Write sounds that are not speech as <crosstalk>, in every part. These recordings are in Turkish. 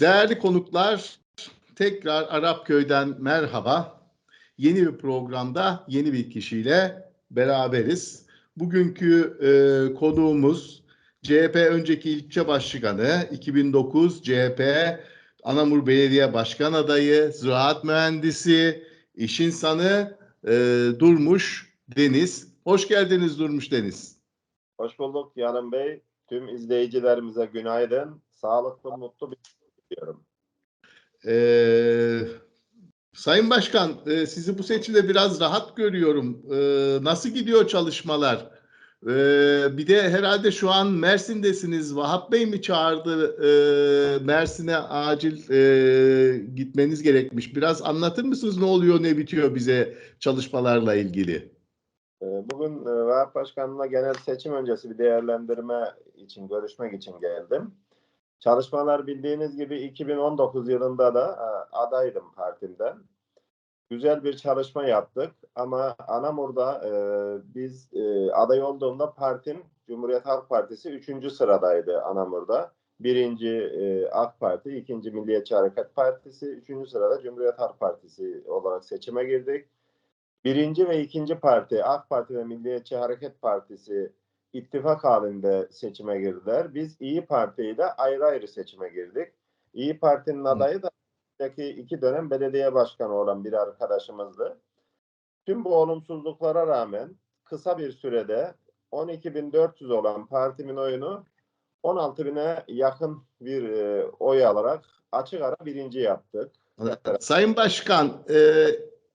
Değerli konuklar, tekrar Arapköy'den merhaba. Yeni bir programda yeni bir kişiyle beraberiz. Bugünkü e, konuğumuz CHP önceki ilçe başkanı, 2009 CHP Anamur Belediye Başkan adayı, ziraat mühendisi, iş insanı e, Durmuş Deniz. Hoş geldiniz Durmuş Deniz. Hoş bulduk Yarın Bey. Tüm izleyicilerimize günaydın. Sağlıklı, mutlu bir diliyorum. Ee, Sayın Başkan, e, sizi bu seçimde biraz rahat görüyorum. Ee, nasıl gidiyor çalışmalar? Ee, bir de herhalde şu an Mersin'desiniz. Vahap Bey mi çağırdı? Ee, Mersin'e acil e, gitmeniz gerekmiş. Biraz anlatır mısınız ne oluyor, ne bitiyor bize çalışmalarla ilgili? Ee, Bugün e, Vahap Başkanı'na genel seçim öncesi bir değerlendirme için, görüşmek için geldim. Çalışmalar bildiğiniz gibi 2019 yılında da e, adaydım partimden. Güzel bir çalışma yaptık ama Anamur'da e, biz e, aday olduğumda partim Cumhuriyet Halk Partisi 3. sıradaydı Anamur'da. Birinci e, AK Parti, ikinci Milliyetçi Hareket Partisi, üçüncü sırada Cumhuriyet Halk Partisi olarak seçime girdik. Birinci ve ikinci parti AK Parti ve Milliyetçi Hareket Partisi ittifak halinde seçime girdiler. Biz İyi Parti ile ayrı ayrı seçime girdik. İyi Parti'nin adayı da önceki iki dönem belediye başkanı olan bir arkadaşımızdı. Tüm bu olumsuzluklara rağmen kısa bir sürede 12.400 olan partimin oyunu 16.000'e yakın bir e, oy alarak açık ara birinci yaptık. Sayın Başkan, e,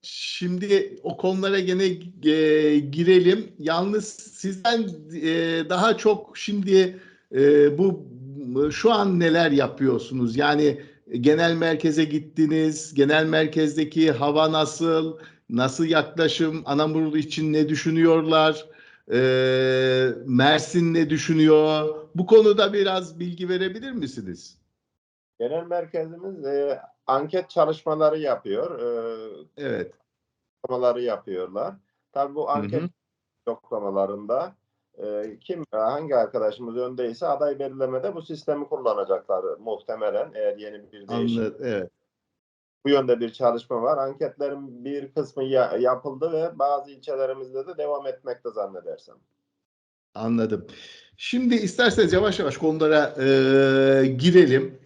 şimdi o konulara gene e, girelim. Yalnız sizden e, daha çok şimdi e, bu şu an neler yapıyorsunuz? Yani genel merkeze gittiniz, genel merkezdeki hava nasıl, nasıl yaklaşım, Anamur için ne düşünüyorlar, e, Mersin ne düşünüyor? Bu konuda biraz bilgi verebilir misiniz? Genel merkezimiz e, anket çalışmaları yapıyor. E, Evet. yoklamaları yapıyorlar. Tabii bu anket hı. yoklamalarında e, kim hangi arkadaşımız öndeyse aday belirlemede bu sistemi kullanacaklar muhtemelen eğer yeni bir değişim Anladım. Evet. bu yönde bir çalışma var. Anketlerin bir kısmı ya- yapıldı ve bazı ilçelerimizde de devam etmekte zannedersem. Anladım. Şimdi isterseniz yavaş yavaş konulara e, girelim.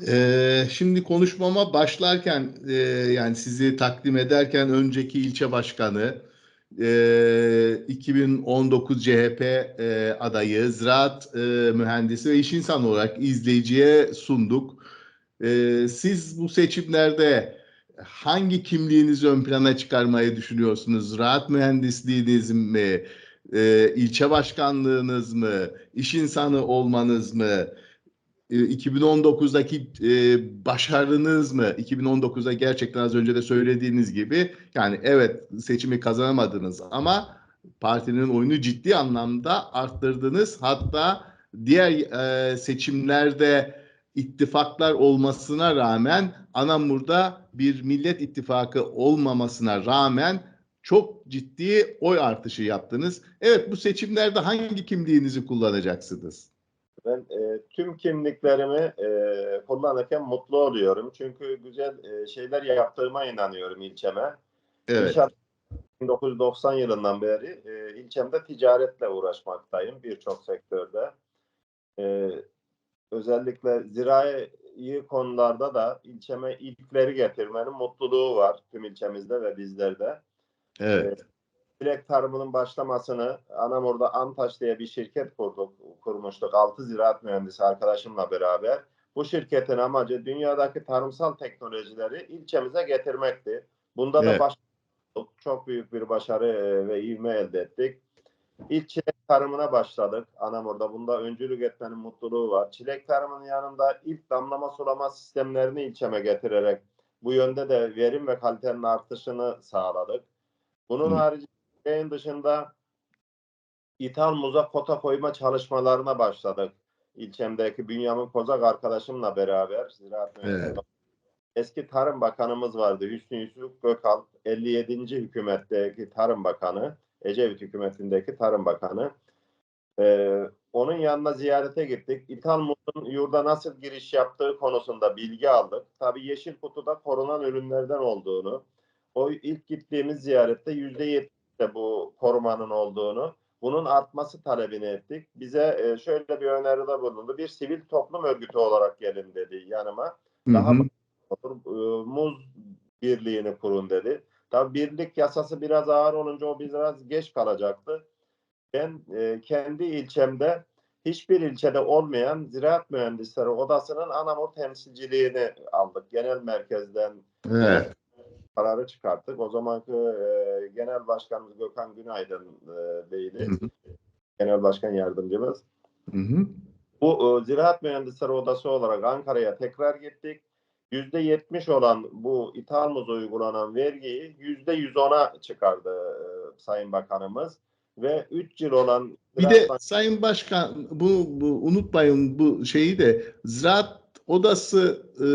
E, şimdi konuşmama başlarken e, yani sizi takdim ederken önceki ilçe başkanı, e, 2019 CHP e, adayı, ziraat e, mühendisi ve iş insanı olarak izleyiciye sunduk. E, siz bu seçimlerde hangi kimliğinizi ön plana çıkarmayı düşünüyorsunuz? Ziraat mühendisliğiniz mi? e, ilçe başkanlığınız mı, iş insanı olmanız mı, 2019'daki e, başarınız mı, 2019'da gerçekten az önce de söylediğiniz gibi yani evet seçimi kazanamadınız ama partinin oyunu ciddi anlamda arttırdınız. Hatta diğer e, seçimlerde ittifaklar olmasına rağmen Anamur'da bir millet ittifakı olmamasına rağmen çok ciddi oy artışı yaptınız. Evet bu seçimlerde hangi kimliğinizi kullanacaksınız? Ben e, tüm kimliklerimi e, kullanırken mutlu oluyorum. Çünkü güzel e, şeyler yaptığıma inanıyorum ilçeme. Evet. İnşaat 1990 yılından beri e, ilçemde ticaretle uğraşmaktayım birçok sektörde. E, özellikle zirai konularda da ilçeme ilkleri getirmenin mutluluğu var tüm ilçemizde ve bizlerde. Evet. Bilek tarımının başlamasını Anamur'da Antaş diye bir şirket kurduk, kurmuştuk. Altı ziraat mühendisi arkadaşımla beraber. Bu şirketin amacı dünyadaki tarımsal teknolojileri ilçemize getirmekti. Bunda Evet. da başladık. Çok büyük bir başarı e, ve ivme elde ettik. İlk çilek tarımına başladık Anamur'da. Bunda öncülük etmenin mutluluğu var. Çilek tarımının yanında ilk damlama sulama sistemlerini ilçeme getirerek bu yönde de verim ve kalitenin artışını sağladık. Bunun Hı. harici yayın dışında ithal muza kota koyma çalışmalarına başladık. İlçemdeki Bünyamin Kozak arkadaşımla beraber Ziraat Evet. Eski Tarım Bakanımız vardı Hüsnü Yusuf Gökal 57. hükümetteki Tarım Bakanı Ecevit hükümetindeki Tarım Bakanı Ee, Onun yanına ziyarete gittik. İthalmus'un yurda nasıl giriş yaptığı konusunda bilgi aldık. Tabii Yeşil Kutu'da korunan ürünlerden olduğunu, o ilk gittiğimiz ziyarette yüzde de bu korumanın olduğunu, bunun artması talebini ettik. Bize e, şöyle bir öneride bulundu. Bir sivil toplum örgütü olarak gelin dedi yanıma. Daha Hı hı. e, muz birliğini kurun dedi. Tabii birlik yasası biraz ağır olunca o biraz geç kalacaktı. Ben e, kendi ilçemde hiçbir ilçede olmayan Ziraat Mühendisleri Odası'nın Anamur temsilciliğini aldık. Genel merkezden Evet. Kararı çıkarttık. O zamanki e, Genel Başkanımız Gökhan Günaydın e, beydi. Genel Başkan Yardımcımız. Hı hı. Bu e, Ziraat Mühendisleri Odası olarak Ankara'ya tekrar gittik. Yüzde yetmiş olan bu ithal muzu uygulanan vergiyi yüzde yüz ona çıkardı e, Sayın Bakanımız. Ve 3 yıl olan Bir de Sayın Başkan bu, bu unutmayın bu şeyi de Ziraat Odası e,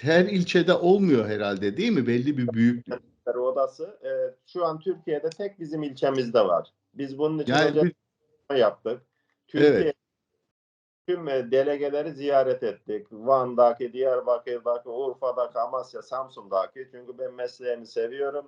her ilçede olmuyor herhalde değil mi? Belli bir büyüklük. Odası e, şu an Türkiye'de tek bizim ilçemizde var. Biz bunun için Yani bir- çalışma yaptık. Türkiye Evet. tüm e, delegeleri ziyaret ettik. Van'daki, Diyarbakır'daki, Urfa'daki, Amasya, Samsun'daki. Çünkü ben mesleğimi seviyorum.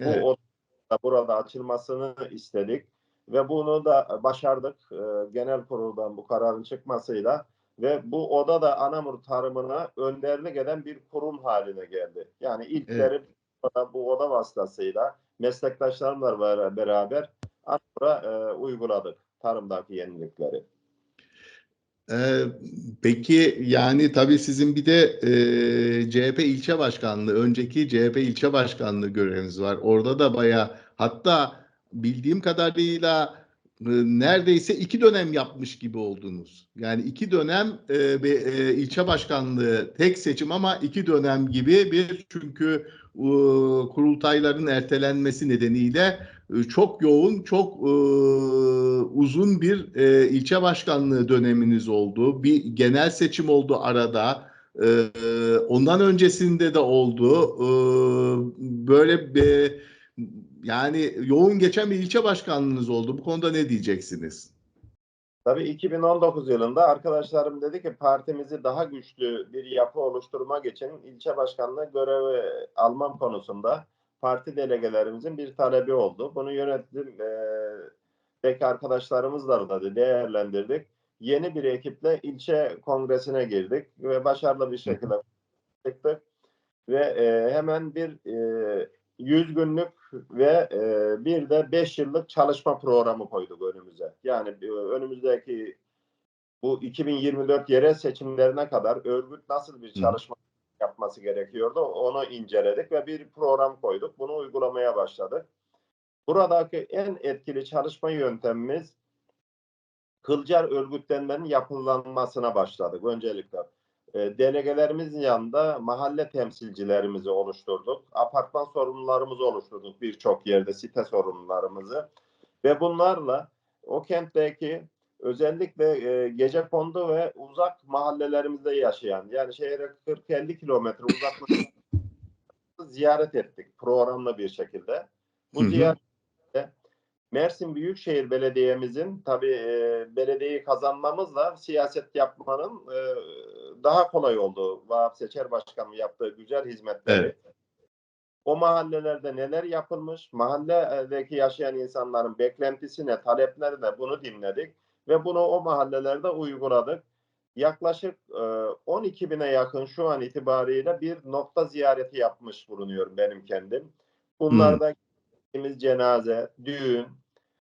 Bu Evet. oda burada açılmasını istedik ve bunu da başardık. E, genel kuruldan bu kararın çıkmasıyla ve bu oda da Anamur tarımına önderlik eden bir kurum haline geldi. Yani ilkleri bu- bu oda vasıtasıyla meslektaşlarımla bera- beraber Anamur'a e, uyguladık tarımdaki yenilikleri. Ee, peki yani tabii sizin bir de e, CHP ilçe başkanlığı, önceki CHP ilçe başkanlığı göreviniz var. Orada da bayağı hatta bildiğim kadarıyla neredeyse iki dönem yapmış gibi oldunuz. Yani iki dönem e, bir, e, ilçe başkanlığı tek seçim ama iki dönem gibi bir çünkü e, kurultayların ertelenmesi nedeniyle e, çok yoğun, çok e, uzun bir e, ilçe başkanlığı döneminiz oldu. Bir genel seçim oldu arada. E, ondan öncesinde de oldu. E, böyle bir, yani yoğun geçen bir ilçe başkanlığınız oldu. Bu konuda ne diyeceksiniz? Tabii 2019 yılında arkadaşlarım dedi ki partimizi daha güçlü bir yapı oluşturmak için ilçe başkanlığı görevi almam konusunda parti delegelerimizin bir talebi oldu. Bunu yönetim e, deki arkadaşlarımızla da değerlendirdik. Yeni bir ekiple ilçe kongresine girdik ve başarılı bir şekilde çıktık. Ve e, hemen bir e, 100 günlük ve e, bir de 5 yıllık çalışma programı koyduk önümüze. Yani e, önümüzdeki bu 2024 yerel seçimlerine kadar örgüt nasıl bir Hı. çalışma yapması gerekiyordu onu inceledik ve bir program koyduk. Bunu uygulamaya başladık. Buradaki en etkili çalışma yöntemimiz kılcal örgütlenmenin yapılanmasına başladık öncelikle. E, yanında mahalle temsilcilerimizi oluşturduk. Apartman sorumlularımızı oluşturduk birçok yerde site sorumlularımızı. Ve bunlarla o kentteki özellikle e, gece kondu ve uzak mahallelerimizde yaşayan yani şehre 40-50 kilometre uzaklıkta <laughs> ziyaret ettik programlı bir şekilde. Bu Hı hı. ziyarette Mersin Büyükşehir Belediye'mizin tabii e, belediyeyi kazanmamızla siyaset yapmanın e, daha kolay olduğu, Vahap Seçer Başkan'ın yaptığı güzel hizmetleri. Evet. O mahallelerde neler yapılmış, mahalledeki yaşayan insanların beklentisi ne, talepleri ne bunu dinledik ve bunu o mahallelerde uyguladık. Yaklaşık e, 12 bine yakın şu an itibariyle bir nokta ziyareti yapmış bulunuyorum benim kendim. Bunlarda gittiğimiz cenaze, düğün,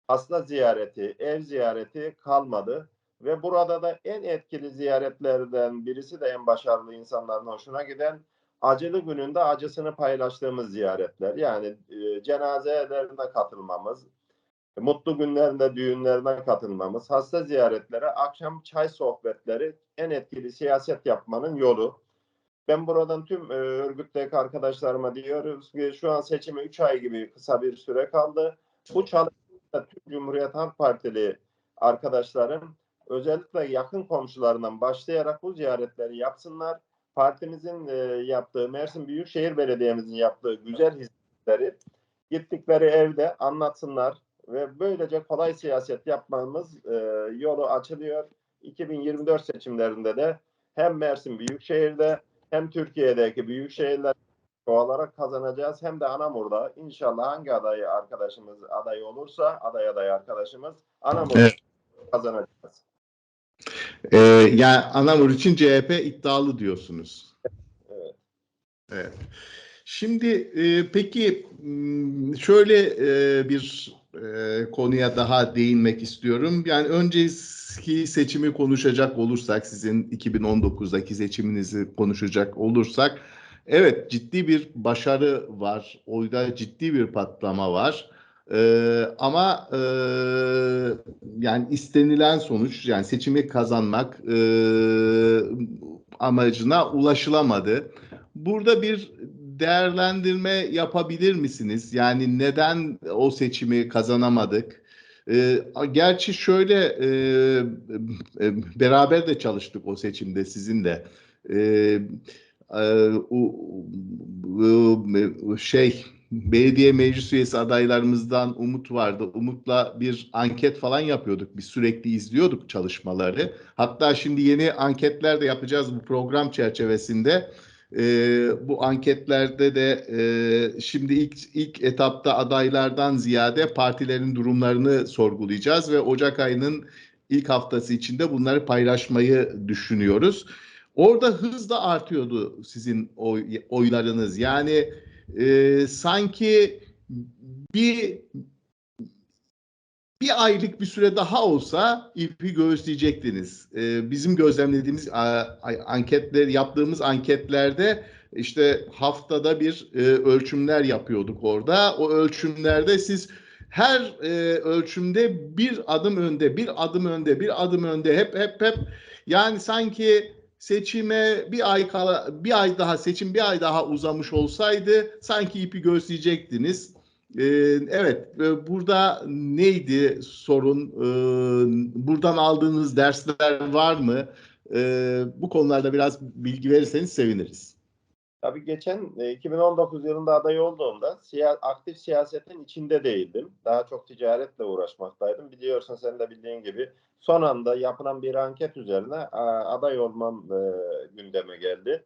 hasta ziyareti, ev ziyareti kalmadı. Ve burada da en etkili ziyaretlerden birisi de en başarılı insanların hoşuna giden acılı gününde acısını paylaştığımız ziyaretler. Yani e, cenazelerine katılmamız, mutlu günlerinde düğünlerine katılmamız, hasta ziyaretlere, akşam çay sohbetleri en etkili siyaset yapmanın yolu. Ben buradan tüm e, örgütteki arkadaşlarıma diyoruz ki şu an seçime 3 ay gibi kısa bir süre kaldı. Bu çalışmada tüm Cumhuriyet Halk Partili arkadaşlarım özellikle yakın komşularından başlayarak bu ziyaretleri yapsınlar. Partimizin e, yaptığı, Mersin Büyükşehir Belediye'mizin yaptığı güzel hizmetleri gittikleri evde anlatsınlar. ve böylece kolay siyaset yapmamız e, yolu açılıyor. 2024 seçimlerinde de hem Mersin Büyükşehir'de hem Türkiye'deki büyük şehirler olarak kazanacağız. Hem de Anamur'da inşallah hangi adayı arkadaşımız aday olursa aday aday arkadaşımız Anamur'da Evet. kazanacağız. Ee, yani Anamur için CHP iddialı diyorsunuz. Evet. Evet. Şimdi e, peki m, şöyle e, bir e, konuya daha değinmek istiyorum. Yani önceki seçimi konuşacak olursak, sizin 2019'daki seçiminizi konuşacak olursak, evet ciddi bir başarı var. Oyda ciddi bir patlama var. Ee, ama e, yani istenilen sonuç yani seçimi kazanmak e, amacına ulaşılamadı. Burada bir değerlendirme yapabilir misiniz? Yani neden o seçimi kazanamadık? Ee, gerçi şöyle e, e, beraber de çalıştık o seçimde sizin de. Ee, e, o- şey belediye meclis üyesi adaylarımızdan Umut vardı. Umut'la bir anket falan yapıyorduk. Biz sürekli izliyorduk çalışmaları. Hatta şimdi yeni anketler de yapacağız bu program çerçevesinde. Ee, bu anketlerde de e, şimdi ilk ilk etapta adaylardan ziyade partilerin durumlarını sorgulayacağız ve Ocak ayının ilk haftası içinde bunları paylaşmayı düşünüyoruz. Orada hız da artıyordu sizin oy, oylarınız. Yani e, sanki bir bir aylık bir süre daha olsa ipi göğüsleyecektiniz. Ee, bizim gözlemlediğimiz a, a- anketler yaptığımız anketlerde işte haftada bir e, ölçümler yapıyorduk orada. O ölçümlerde siz her e, ölçümde bir adım önde, bir adım önde, bir adım önde hep hep hep yani sanki seçime bir ay kala bir ay daha seçim bir ay daha uzamış olsaydı sanki ipi göğüsleyecektiniz. Ee, evet, e, burada neydi sorun? Ee, buradan aldığınız dersler var mı? Ee, bu konularda biraz bilgi verirseniz seviniriz. Tabii geçen e, 2019 yılında aday olduğumda siya- aktif siyasetin içinde değildim. Daha çok ticaretle uğraşmaktaydım. Biliyorsun sen de bildiğin gibi son anda yapılan bir anket üzerine a, aday olmam e, gündeme geldi.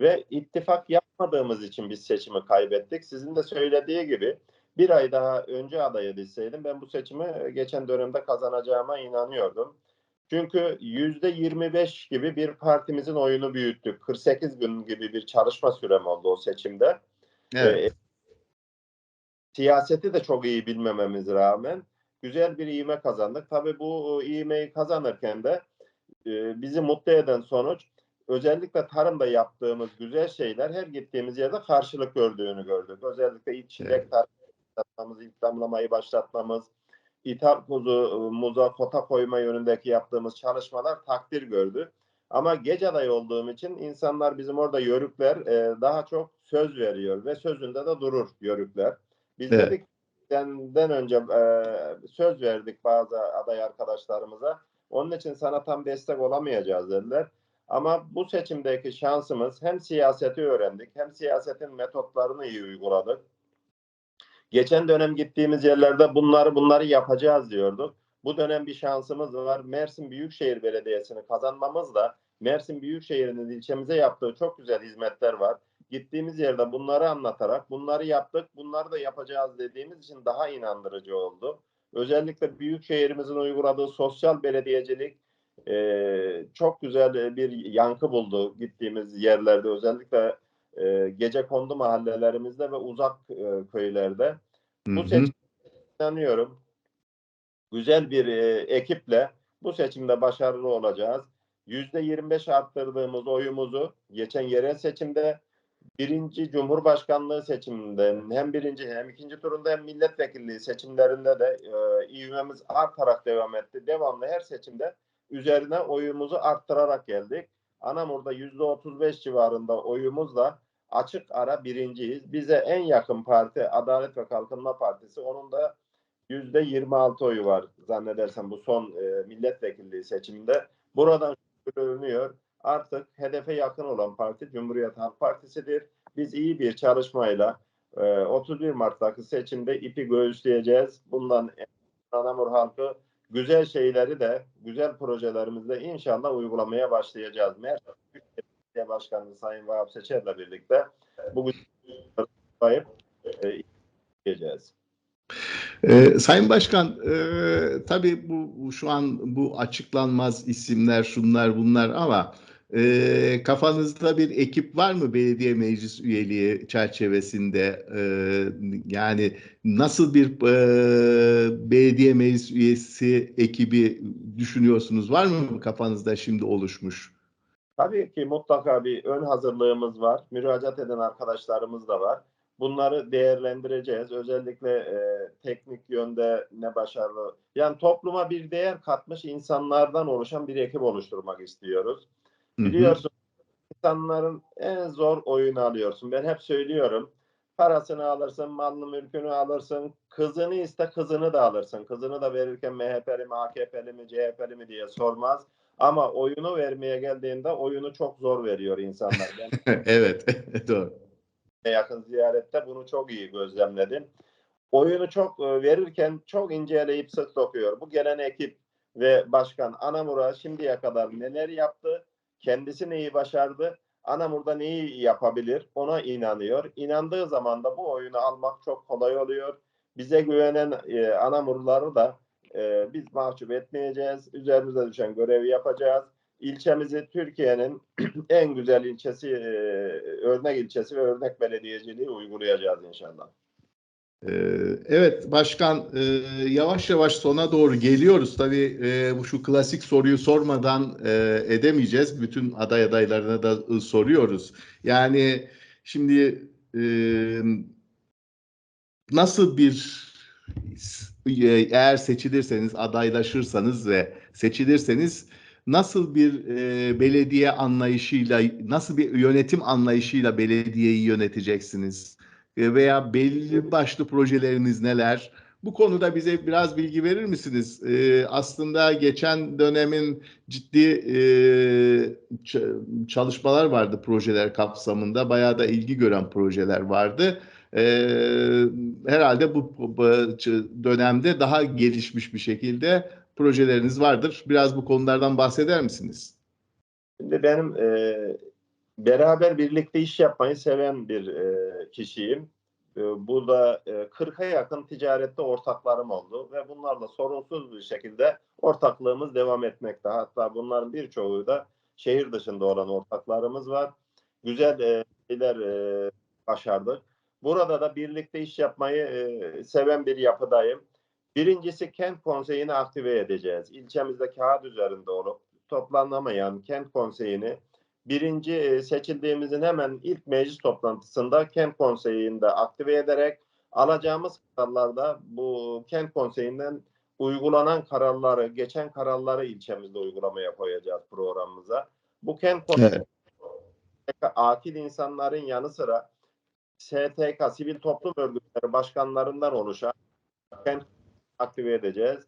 Ve ittifak yapmadığımız için biz seçimi kaybettik. Sizin de söylediği gibi bir ay daha önce aday edilseydim ben bu seçimi e, geçen dönemde kazanacağıma inanıyordum. Çünkü yüzde 25 gibi bir partimizin oyunu büyüttük. 48 gün gibi bir çalışma sürem oldu o seçimde. Evet, Ee, siyaseti de çok iyi bilmememiz rağmen güzel bir iğme kazandık. Tabii bu iğmeyi kazanırken de e, bizi mutlu eden sonuç özellikle tarımda yaptığımız güzel şeyler her gittiğimiz yerde karşılık gördüğünü gördük. Özellikle ilk çilek Evet. tarımı başlatmamız, ilk damlamayı başlatmamız, ithal kuzu, muza kota koyma yönündeki yaptığımız çalışmalar takdir gördü. Ama gece aday olduğum için insanlar bizim orada yörükler e, daha çok söz veriyor ve sözünde de durur yörükler. Biz Evet. dedik senden önce e, söz verdik bazı aday arkadaşlarımıza. Onun için sana tam destek olamayacağız dediler. Ama bu seçimdeki şansımız hem siyaseti öğrendik hem siyasetin metotlarını iyi uyguladık. Geçen dönem gittiğimiz yerlerde bunları bunları yapacağız diyorduk. Bu dönem bir şansımız var. Mersin Büyükşehir Belediyesi'ni kazanmamızla Mersin Büyükşehir'in ilçemize yaptığı çok güzel hizmetler var. Gittiğimiz yerde bunları anlatarak bunları yaptık, bunları da yapacağız dediğimiz için daha inandırıcı oldu. Özellikle büyük şehrimizin uyguladığı sosyal belediyecilik e, çok güzel bir yankı buldu gittiğimiz yerlerde. Özellikle e, gece kondu mahallelerimizde ve uzak e, köylerde. Bu seçim inanıyorum güzel bir e, ekiple bu seçimde başarılı olacağız. Yüzde 25 arttırdığımız oyumuzu geçen yerel seçimde birinci Cumhurbaşkanlığı seçiminde hem birinci hem ikinci turunda hem milletvekilliği seçimlerinde de e, ivmemiz artarak devam etti. Devamlı her seçimde üzerine oyumuzu arttırarak geldik. Anamur'da yüzde 35 civarında oyumuzla açık ara birinciyiz. Bize en yakın parti Adalet ve Kalkınma Partisi. Onun da yüzde 26 oyu var zannedersem bu son e, milletvekilliği seçiminde. Buradan görünüyor. Artık hedefe yakın olan parti Cumhuriyet Halk Partisi'dir. Biz iyi bir çalışmayla e, 31 Mart'taki seçimde ipi göğüsleyeceğiz. Bundan Anamur halkı güzel şeyleri de, güzel projelerimizi de inşallah uygulamaya başlayacağız. Mersin Belediye Başkanı Sayın Vahap Seçer'le birlikte bu güzel e, diyeceğiz. Ee, Sayın Başkan, e, tabii bu, bu şu an bu açıklanmaz isimler, şunlar bunlar ama e, kafanızda bir ekip var mı belediye meclis üyeliği çerçevesinde? E, yani nasıl bir e, belediye meclis üyesi ekibi düşünüyorsunuz? Var mı kafanızda şimdi oluşmuş? Tabii ki mutlaka bir ön hazırlığımız var. Müracaat eden arkadaşlarımız da var. Bunları değerlendireceğiz. Özellikle e, teknik yönde ne başarılı. Yani topluma bir değer katmış insanlardan oluşan bir ekip oluşturmak istiyoruz. Hı hı. Biliyorsun insanların en zor oyunu alıyorsun. Ben hep söylüyorum. Parasını alırsın, malını mülkünü alırsın, kızını iste kızını da alırsın. Kızını da verirken MHP'li mi, AKP'li mi, CHP'li mi diye sormaz. Ama oyunu vermeye geldiğinde oyunu çok zor veriyor insanlar. Ben <laughs> Evet, <laughs> doğru. yakın ziyarette bunu çok iyi gözlemledim. Oyunu çok e, verirken çok inceleyip sık dokuyor. Bu gelen ekip ve başkan Anamur'a şimdiye kadar neler yaptı, kendisi neyi başardı, Anamur'da neyi yapabilir ona inanıyor. İnandığı zaman da bu oyunu almak çok kolay oluyor. Bize güvenen e, Anamurları da e, biz mahcup etmeyeceğiz. Üzerimize düşen görevi yapacağız. İlçemizi Türkiye'nin <clears throat> en güzel ilçesi, e, örnek ilçesi ve örnek belediyeciliği uygulayacağız inşallah. Ee, Evet başkan e, yavaş yavaş sona doğru geliyoruz. Tabii e, bu şu klasik soruyu sormadan e, edemeyeceğiz. Bütün aday adaylarına da soruyoruz. Yani şimdi nasıl bir eğer seçilirseniz adaylaşırsanız ve seçilirseniz nasıl bir e, belediye anlayışıyla nasıl bir yönetim anlayışıyla belediyeyi yöneteceksiniz? E, veya belli başlı projeleriniz neler? Bu konuda bize biraz bilgi verir misiniz? Ee, aslında geçen dönemin ciddi e, çalışmalar vardı projeler kapsamında. Bayağı da ilgi gören projeler vardı. Ee, herhalde bu, bu dönemde daha gelişmiş bir şekilde projeleriniz vardır. Biraz bu konulardan bahseder misiniz? Şimdi benim e, beraber birlikte iş yapmayı seven bir e, kişiyim. E, burada e, 40'a yakın ticarette ortaklarım oldu ve bunlarla sorunsuz bir şekilde ortaklığımız devam etmekte. Hatta bunların birçoğu da şehir dışında olan ortaklarımız var. Güzel e, şeyler e, başardık. Burada da birlikte iş yapmayı e, seven bir yapıdayım. Birincisi kent konseyini aktive edeceğiz. İlçemizde kağıt üzerinde olup toplanamayan kent konseyini birinci e, seçildiğimizin hemen ilk meclis toplantısında kent konseyinde aktive ederek alacağımız kararlarda bu kent konseyinden uygulanan kararları, geçen kararları ilçemizde uygulamaya koyacağız programımıza. Bu kent konseyi akil insanların yanı sıra STK, sivil toplum örgütleri başkanlarından oluşan kent aktive edeceğiz.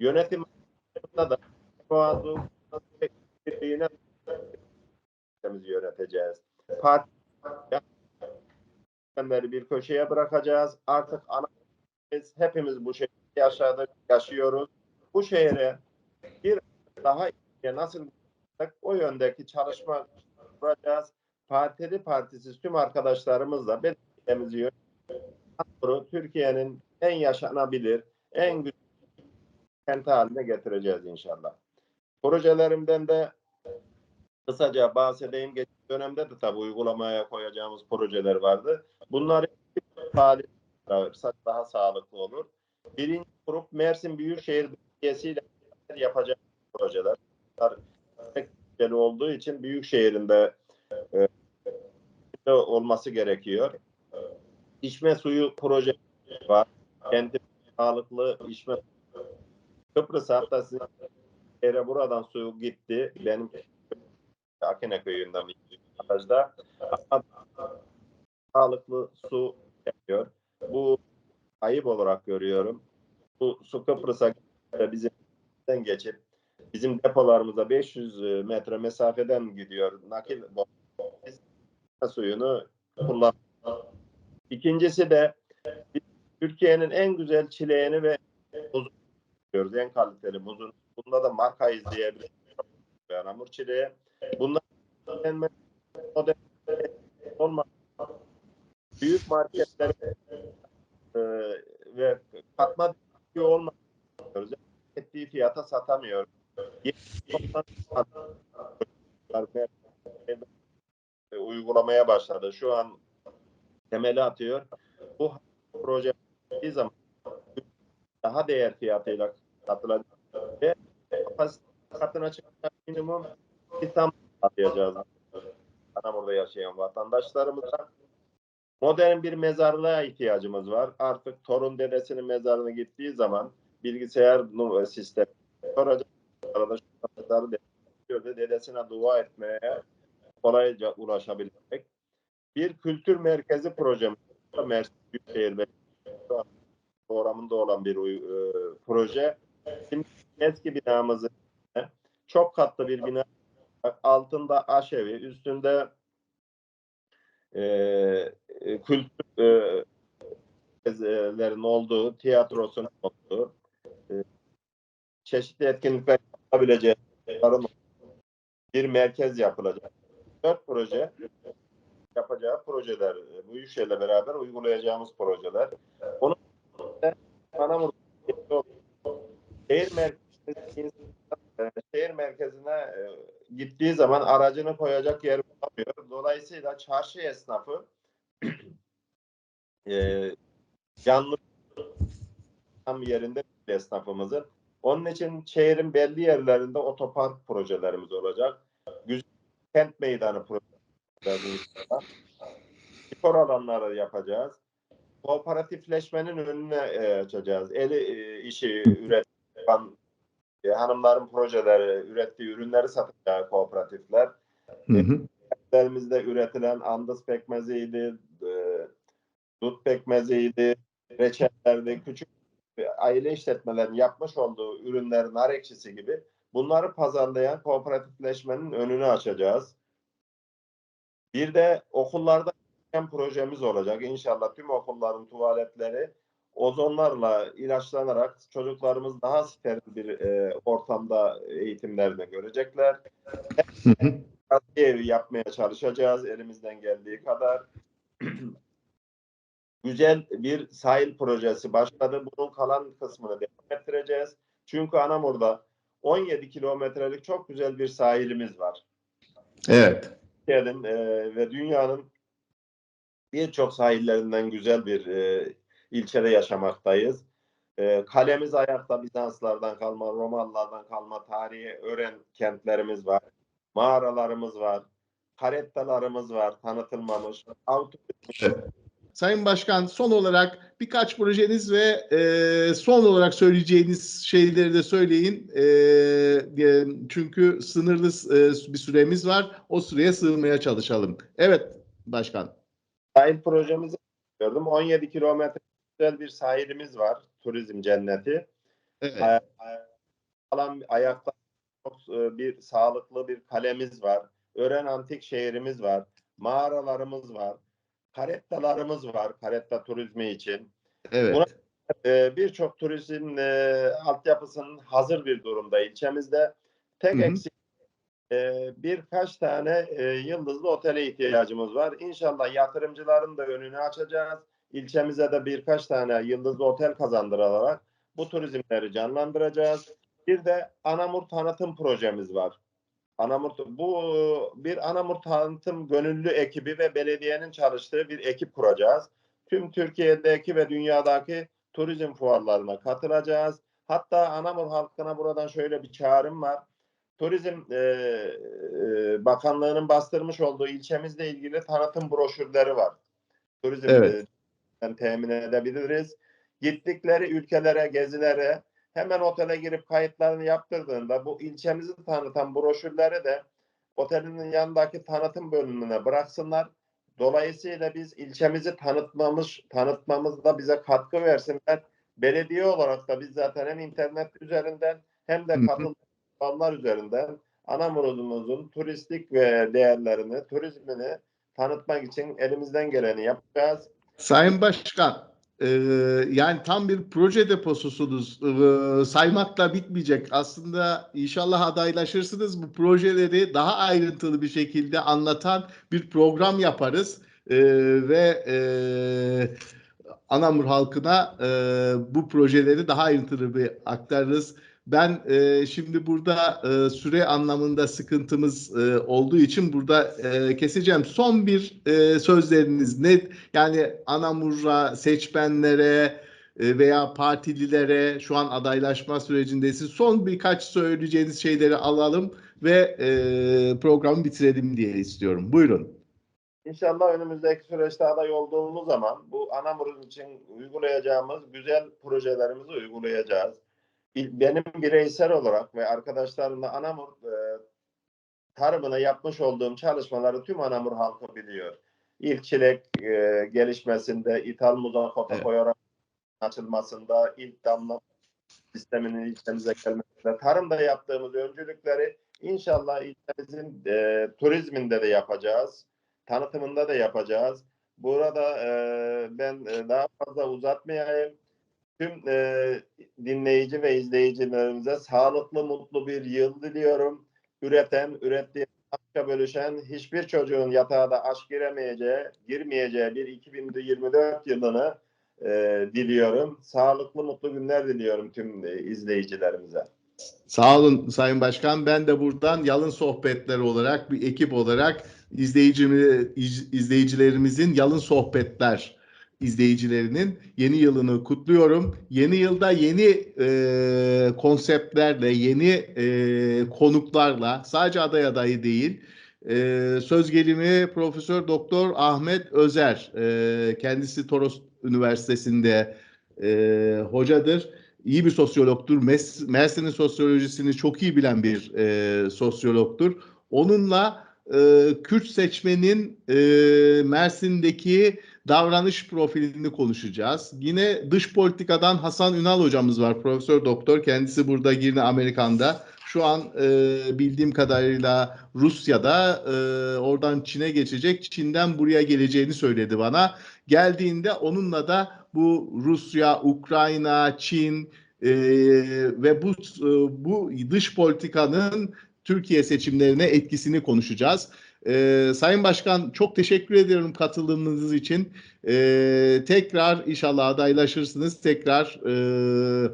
Yönetim da Boğazı birliğine yöneteceğiz. Parti bir köşeye bırakacağız. Artık ana hepimiz bu şehirde yaşadık, yaşıyoruz. Bu şehre bir daha nasıl o yöndeki çalışma kuracağız. Partili partisiz tüm arkadaşlarımızla belediyemizi yöneteceğiz. Türkiye'nin en yaşanabilir, en güzel kenti haline getireceğiz inşallah. Projelerimden de kısaca bahsedeyim. Geçen dönemde de tabii uygulamaya koyacağımız projeler vardı. Faaliyet daha sağlıklı olur. Birinci grup Mersin Büyükşehir Belediyesi ile yapacağımız projeler. Bunlar olduğu için Büyükşehir'in de olması gerekiyor. İçme suyu proje var. Kendi sağlıklı içme Kıbrıs hatta sizin yere buradan su gitti. Benim Akene köyünden bir barajda sağlıklı su yapıyor. Bu ayıp olarak görüyorum. Bu su Kıbrıs'a bizimden geçip bizim depolarımıza 500 metre mesafeden gidiyor. Nakil suyunu kullan İkincisi de Türkiye'nin en güzel çileğini ve muzunu yapıyoruz. En kaliteli muzunu. Bunda da marka izleyebiliriz. Yani hamur çileği. Bunlar model olmaz. Büyük marketler e, ve katma olmaz. Ettiği fiyata satamıyoruz. E, uygulamaya başladı. Şu an temeli atıyor. Bu proje bir zaman daha değer fiyatıyla satılacak ve kapasite katına çıkacak minimum İstanbul sağlayacağız. Anamur'da yaşayan vatandaşlarımıza modern bir mezarlığa ihtiyacımız var. Artık torun dedesinin mezarına gittiği zaman bilgisayar nu- sistemi soracak. Arada şu mezarı dedesine dua etmeye kolayca ulaşabilecek. Bir kültür merkezi projemiz. Mersin Büyükşehir Belediyesi programında olan bir e, proje. Şimdi eski binamızı çok katlı bir bina altında aşevi, üstünde e, e, kültür e, gezilerin olduğu, tiyatrosunun olduğu, e, çeşitli etkinlikler yapabileceği bir merkez yapılacak. Dört proje yapacağı projeler, e, bu üç şeyle beraber uygulayacağımız projeler. Onun Anamur şehir merkezi e, şehir merkezine e, gittiği zaman aracını koyacak yer bulamıyor. Dolayısıyla çarşı esnafı <clears throat> e, canlı tam yerinde esnafımızın. Onun için şehrin belli yerlerinde otopark projelerimiz olacak. Kent meydanı var. Spor alanları yapacağız. Kooperatifleşmenin önüne e, açacağız. El e, işi üreten e, hanımların projeleri, ürettiği ürünleri satacağı kooperatifler. Hı hı. Ürünlerimizde üretilen andız pekmeziydi, e, dut pekmeziydi, reçellerdi, küçük aile işletmelerin yapmış olduğu ürünlerin nar ekşisi gibi bunları pazarlayan kooperatifleşmenin önünü açacağız. Bir de okullarda bir projemiz olacak. İnşallah tüm okulların tuvaletleri ozonlarla ilaçlanarak çocuklarımız daha steril bir e, ortamda eğitimlerini görecekler. Evi yapmaya çalışacağız elimizden geldiği kadar. <clears throat> Güzel bir sahil projesi başladı. Bunun kalan kısmını devam ettireceğiz. Çünkü Anamur'da 17 kilometrelik çok güzel bir sahilimiz var. Evet. Türkiye'nin e, ve dünyanın birçok sahillerinden güzel bir e, ilçede yaşamaktayız. E, kalemiz ayakta Bizanslardan kalma, Romalılardan kalma tarihi öğren kentlerimiz var. Mağaralarımız var. Karettalarımız var tanıtılmamış. Evet. Sayın Başkan son olarak birkaç projeniz ve e, son olarak söyleyeceğiniz şeyleri de söyleyin. E, e, çünkü sınırlı e, bir süremiz var. O süreye sığmaya çalışalım. Evet Başkan. sahil projemizi gördüm. 17 kilometre güzel bir sahilimiz var. Turizm cenneti. Evet. Ay- ay- alan ayakta çok e, bir sağlıklı bir kalemiz var. Ören antik şehrimiz var. Mağaralarımız var. Karettalarımız var. Karetta turizmi için. Evet. Buna- E, Birçok turizm e, altyapısının hazır bir durumda ilçemizde. Tek eksik e, birkaç tane e, yıldızlı otele ihtiyacımız var. İnşallah yatırımcıların da önünü açacağız. İlçemize de birkaç tane yıldızlı otel kazandırarak bu turizmleri canlandıracağız. Bir de Anamur tanıtım projemiz var. Anamur bu bir Anamur tanıtım gönüllü ekibi ve belediyenin çalıştığı bir ekip kuracağız. Tüm Türkiye'deki ve dünyadaki turizm fuarlarına katılacağız. Hatta Anamur halkına buradan şöyle bir çağrım var. Turizm e, e, Bakanlığı'nın bastırmış olduğu ilçemizle ilgili tanıtım broşürleri var. Turizm Evet. e, temin edebiliriz. Gittikleri ülkelere, gezilere hemen otele girip kayıtlarını yaptırdığında bu ilçemizi tanıtan broşürleri de otelinin yanındaki tanıtım bölümüne bıraksınlar. Dolayısıyla biz ilçemizi tanıtmamız, tanıtmamızda bize katkı versinler. Belediye olarak da biz zaten hem internet üzerinden hem de katılımlar üzerinden Anamur'umuzun turistik ve değerlerini, turizmini tanıtmak için elimizden geleni yapacağız. Sayın Başkan, yani tam bir proje deposusunuz. Saymakla bitmeyecek. Aslında inşallah adaylaşırsınız. Bu projeleri daha ayrıntılı bir şekilde anlatan bir program yaparız. Ve e, Anamur halkına bu projeleri daha ayrıntılı bir aktarırız. Ben e, şimdi burada e, süre anlamında sıkıntımız e, olduğu için burada e, keseceğim. Son bir e, sözleriniz ne? Yani Anamur'a, seçmenlere e, veya partililere şu an adaylaşma sürecindesiniz. Son birkaç söyleyeceğiniz şeyleri alalım ve e, programı bitirelim diye istiyorum. Buyurun. İnşallah önümüzdeki süreçte aday olduğumuz zaman bu Anamur'un için uygulayacağımız güzel projelerimizi uygulayacağız. Benim bireysel olarak ve arkadaşlarımla Anamur e, tarımına yapmış olduğum çalışmaları tüm Anamur halkı biliyor. İlk çilek e, gelişmesinde, ithal muzaffata koyarak açılmasında, ilk damla sisteminin ilçemize gelmesinde, tarımda yaptığımız öncülükleri inşallah ilçemizin e, turizminde de yapacağız tanıtımında da yapacağız. Burada e, ben e, daha fazla uzatmayayım. Tüm e, dinleyici ve izleyicilerimize sağlıklı, mutlu bir yıl diliyorum. Üreten, ürettiği aşka bölüşen hiçbir çocuğun yatağa da aşk giremeyeceği, girmeyeceği bir 2024 yılını e, diliyorum. Sağlıklı, mutlu günler diliyorum tüm e, izleyicilerimize. Sağ olun Sayın Başkan. Ben de buradan Yalın Sohbetler olarak bir ekip olarak izleyicimi, iz- izleyicilerimizin Yalın Sohbetler izleyicilerinin yeni yılını kutluyorum. Yeni yılda yeni e, konseptlerle, yeni e, konuklarla sadece aday adayı değil e, söz gelimi Profesör Doktor Ahmet Özer e, kendisi Toros Üniversitesi'nde e, hocadır iyi bir sosyologtur. Mersin'in sosyolojisini çok iyi bilen bir e, sosyologtur. Onunla e, Kürt seçmenin e, Mersin'deki davranış profilini konuşacağız. Yine dış politikadan Hasan Ünal hocamız var. Profesör doktor. Kendisi burada yine Amerikan'da. Şu an e, bildiğim kadarıyla Rusya'da e, oradan Çin'e geçecek. Çin'den buraya geleceğini söyledi bana. Geldiğinde onunla da bu Rusya, Ukrayna, Çin e, ve bu e, bu dış politikanın Türkiye seçimlerine etkisini konuşacağız. E, Sayın Başkan çok teşekkür ediyorum katıldığınız için. E, tekrar inşallah adaylaşırsınız. Tekrar e,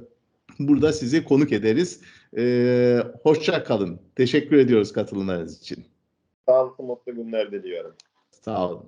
burada sizi konuk ederiz. E, hoşça kalın. Teşekkür ediyoruz katılımlarınız için. Sağlıklı, mutlu günler diliyorum. Sağ olun.